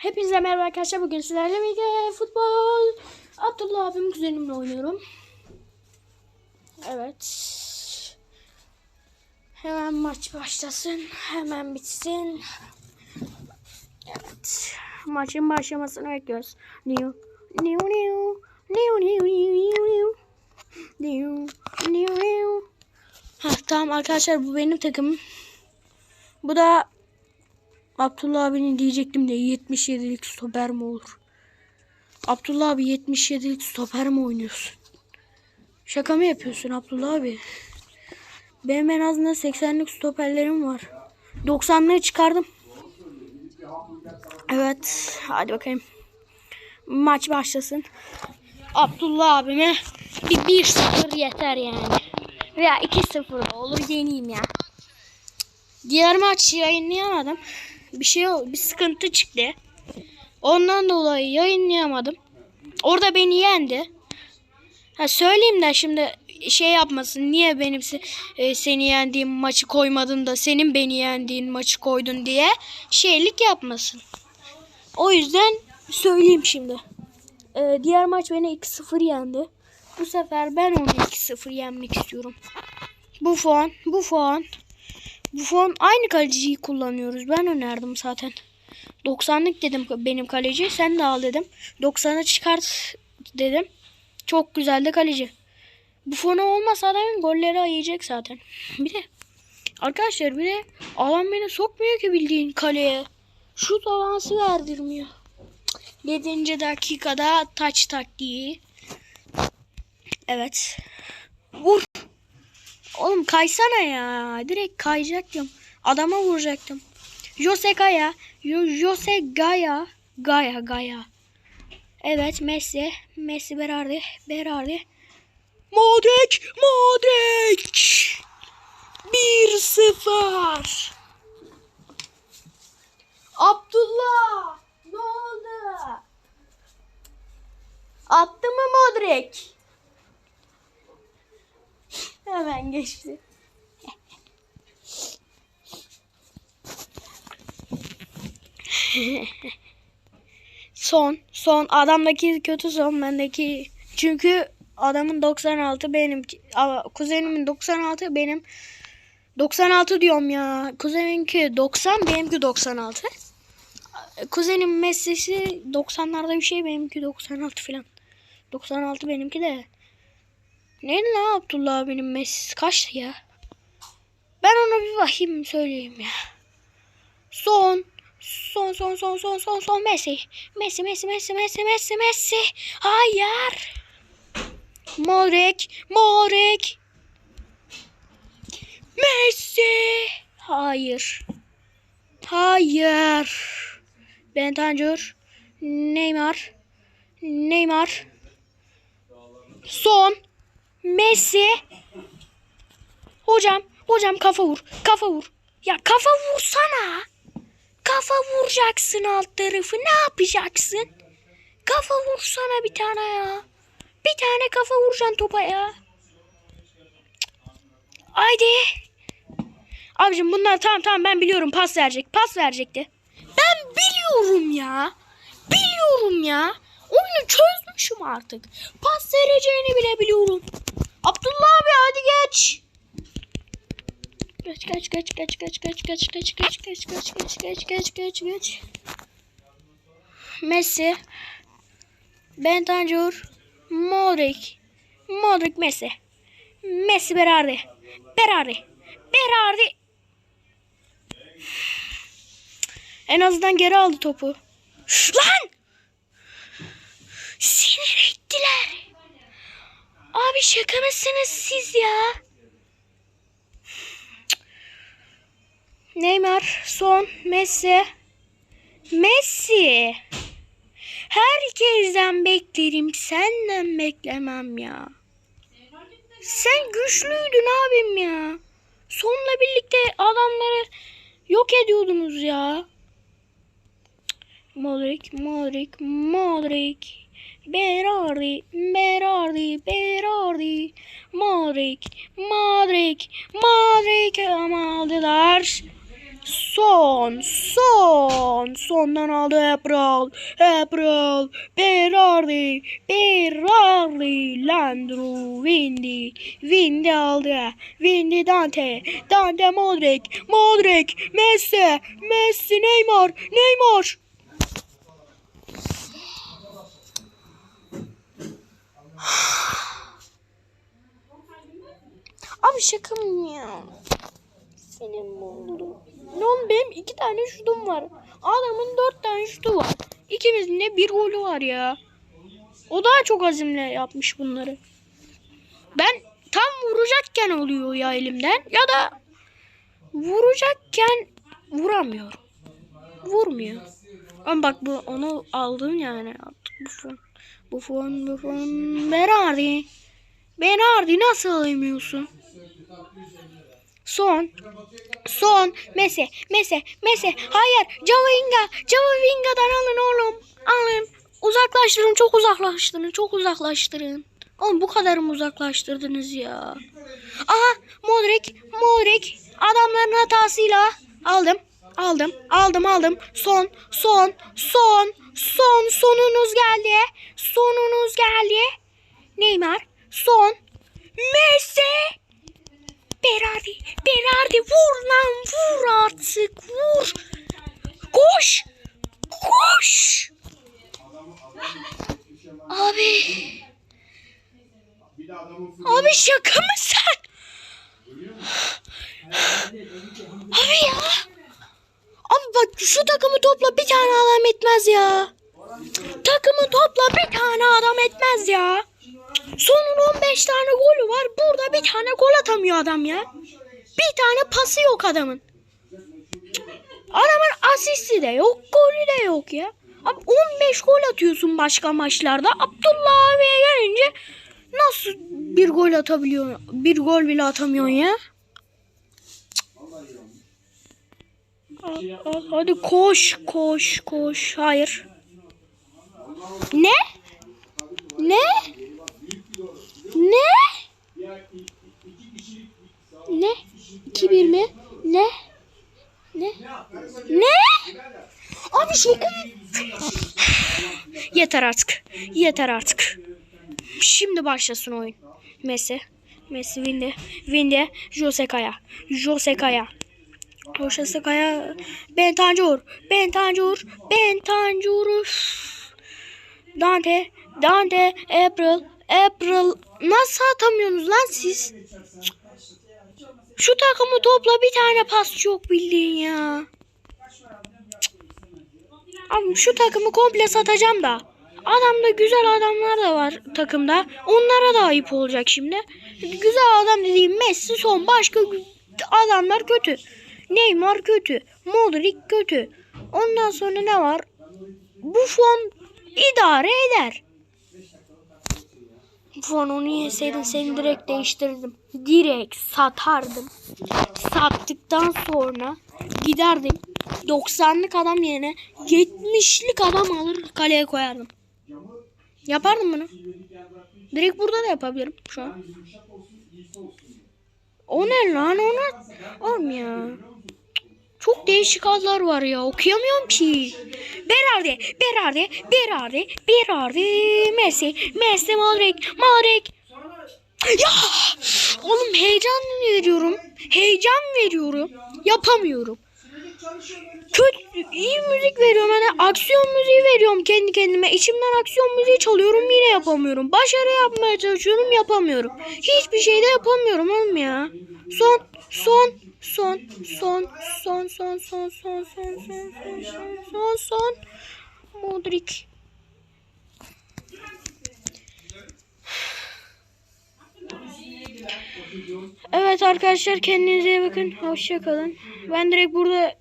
Hepinize merhaba arkadaşlar. Bugün sizlerle birlikte futbol Abdullah abim kuzenimle oynuyorum. Evet. Hemen maç başlasın. Hemen bitsin. Evet. Maçın başlamasını bekliyoruz. New, new, new, new, new, new, new, new, new, new. Heh, tamam arkadaşlar bu benim takımım. Bu da Abdullah abinin diyecektim de 77'lik stoper mi olur? Abdullah abi 77'lik stoper mi oynuyorsun? Şaka mı yapıyorsun Abdullah abi? Benim en azından 80'lik stoperlerim var. 90'lığı çıkardım. Evet. Hadi bakayım. Maç başlasın. Abdullah abime bir 1-0 yeter yani. Veya 2-0 da olur yeneyim ya. Diğer maç yayınlayamadım. Bir şey. Bir sıkıntı çıktı. Ondan dolayı yayınlayamadım. Orada beni yendi. Ha söyleyeyim de şimdi şey yapmasın. Niye benim se- e, seni yendiğim maçı koymadın da senin beni yendiğin maçı koydun diye şeylik yapmasın. O yüzden söyleyeyim şimdi. E, diğer maç beni 2-0 yendi. Bu sefer ben onu 2-0 yenmek istiyorum. Bu fon, bu fon. Bu fon aynı kaleciyi kullanıyoruz. Ben önerdim zaten. 90'lık dedim benim kaleci. Sen de al dedim. 90'a çıkart dedim. Çok güzel de kaleci. Bu fonu olmasa adamın golleri ayıyacak zaten. Bir de arkadaşlar bir de adam beni sokmuyor ki bildiğin kaleye. Şut avansı verdirmiyor. 7. dakikada taç taktiği. Evet. Vur. Oğlum kaysana ya. Direkt kayacaktım. Adama vuracaktım. Jose Gaya. Jose Gaya. Gaya Gaya. Evet Messi. Messi Berardi. Berardi. Modric. Modric. 1-0. Abdullah. Ne oldu? Attı mı Modric? Hemen geçti. son, son adamdaki kötü son bendeki çünkü adamın 96 benim kuzenimin 96 benim 96 diyorum ya. Kuzeninki 90 benimki 96. Kuzenim Messi'si 90'larda bir şey benimki 96 falan. 96 benimki de. Neydi lan Abdullah abinin Messi kaçtı ya? Ben ona bir bakayım söyleyeyim ya. Son. Son son son son son son Messi. Messi Messi Messi Messi Messi Messi. Hayır. Modric. Modric. Messi. Hayır. Hayır. Bentancur. Neymar. Neymar. Son. Messi. Hocam, hocam kafa vur. Kafa vur. Ya kafa vursana. Kafa vuracaksın alt tarafı. Ne yapacaksın? Kafa vursana bir tane ya. Bir tane kafa vuracaksın topa ya. Haydi. Abicim bunlar tamam tamam ben biliyorum pas verecek. Pas verecekti. Ben biliyorum ya. Biliyorum ya. Oyunu çözmüşüm artık. Pas vereceğini bile biliyorum. Abdullah abi hadi geç. Geç geç geç geç geç geç geç geç geç geç geç geç geç geç geç geç. Messi. Bentancur. Modric. Modric Messi. Messi Berardi. Berardi. Berardi. En azından geri aldı topu. Lan! Sinir ettiler. Abi şaka mısınız siz ya? Neymar, Son, Messi. Messi. Herkesten beklerim, senden beklemem ya. Sen güçlüydün abim ya. Sonla birlikte adamları yok ediyordunuz ya. Modric, Modric, Modric. Berardi, Berardi, Berardi. Modric, Modric, Modric ama aldılar. Son. Son. Sondan aldı April. April. Berardi. Berardi. Landru. Windy. Windy aldı. Windy Dante. Dante Modric. Modric. Messi. Messi Neymar. Neymar. Abi şaka mı ya? Senin oldu. Ne oğlum benim iki tane şutum var. Adamın dört tane şutu var. İkimizin de bir golü var ya. O daha çok azimle yapmış bunları. Ben tam vuracakken oluyor ya elimden ya da vuracakken vuramıyorum. Vurmuyor. Ama bak bu onu aldın yani artık bu fon. Bu fon bu fon. Berardi. Berardi nasıl alamıyorsun? Son. Son. Mese. Mese. Mese. Hayır. Javavinga. Javavinga'dan alın oğlum. Alın. Uzaklaştırın. Çok uzaklaştırın. Çok uzaklaştırın. Oğlum bu kadar mı uzaklaştırdınız ya? Aha. Modric. Modric. Adamların hatasıyla aldım. Aldım. Aldım aldım. Son. Son. Son. Son. Sonunuz geldi. Sonunuz geldi. Neymar. Son. Messi. Berardi, Berardi vur lan vur artık vur. Koş. Koş. Abi. Abi şaka mısın? Abi ya. Abi bak şu takımı topla bir tane adam etmez ya. Takımı topla bir tane adam etmez ya. Sonun 15 tane golü var. Burada bir tane gol atamıyor adam ya. Bir tane pası yok adamın. Adamın asisti de yok, golü de yok ya. Abi 15 gol atıyorsun başka maçlarda. Abdullah abiye gelince nasıl bir gol atabiliyor? Bir gol bile atamıyorsun ya. Hadi koş, koş, koş. Hayır. Ne? Ne? Ne? Ne? 2-1 mi? Ne? Ne? Ne? Abi şaka mı? Yeter artık. Yeter artık. Şimdi başlasın oyun. Messi. Messi Vinde. Vinde. Jose Kaya. Jose Kaya. Jose Kaya. Ben Tancur. Ben Tancur. Ben Tancur. Dante. Dante. April. April. Nasıl atamıyorsunuz lan siz? Şu takımı topla bir tane pas çok bildiğin ya. Abi şu takımı komple satacağım da. Adamda güzel adamlar da var takımda. Onlara da ayıp olacak şimdi. Güzel adam dediğim Messi son. Başka adamlar kötü. Neymar kötü. Modric kötü. Ondan sonra ne var? Buffon idare eder. Buffon onu seni direkt değiştirdim. Direkt satardım. Sattıktan sonra giderdim. 90'lık adam yerine 70'lik adam alır kaleye koyardım. Yapardım bunu. Direkt burada da yapabilirim şu an. O ne lan ona? Oğlum ya. Çok değişik adlar var ya. Okuyamıyorum ki. Berardi, Berardi, Berardi, Berardi, Messi, Messi, Modric, Modric. Ya! Oğlum heyecan veriyorum. Heyecan veriyorum. Yapamıyorum. Kötü, iyi müzik veriyorum. Hani aksiyon müziği veriyorum kendi kendime. İçimden aksiyon müziği çalıyorum yine yapamıyorum. Başarı yapmaya çalışıyorum yapamıyorum. Hiçbir şey de yapamıyorum oğlum ya. Son, son, son, son, son, son, son, son, son, son, son, son, son, son. Modric. Evet arkadaşlar kendinize iyi bakın. Hoşça kalın. Ben direkt burada